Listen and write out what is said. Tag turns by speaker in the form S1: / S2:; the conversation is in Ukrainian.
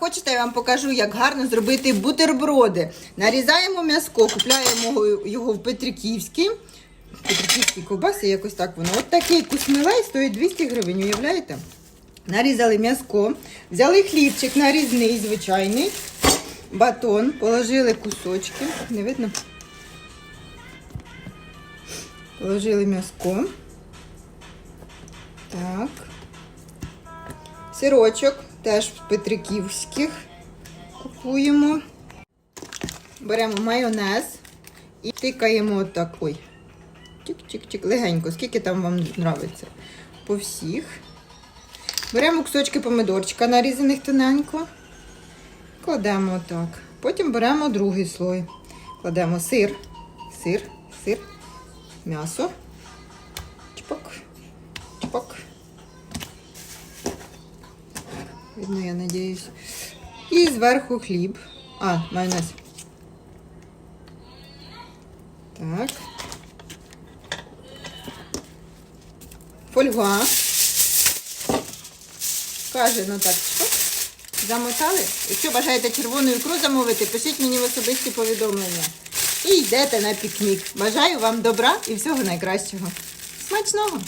S1: хочете, я вам покажу, як гарно зробити бутерброди. Нарізаємо м'язко, купляємо його- в Петриківській. Петриківські ковбаси, якось так воно. От такий кусмилей стоїть 200 гривень, уявляєте? Нарізали м'язко, взяли хлібчик нарізний, звичайний, батон, положили кусочки. Не видно? Положили м'язко. Так. Сирочок теж петриківських купуємо. Беремо майонез і тикаємо отак. Ой. Чик-чик-чик, легенько, скільки там вам подобається. По всіх. Беремо кусочки помидорчика, нарізаних тоненько. Кладемо отак. Потім беремо другий слой. Кладемо сир, сир, сир, м'ясо. Видно, я надіюсь. І зверху хліб. А, майонез. Так. Фольга. Каже, ну так, чпок. Замотали. Якщо бажаєте червону ікру замовити, пишіть мені в особисті повідомлення. І йдете на пікнік. Бажаю вам добра і всього найкращого. Смачного!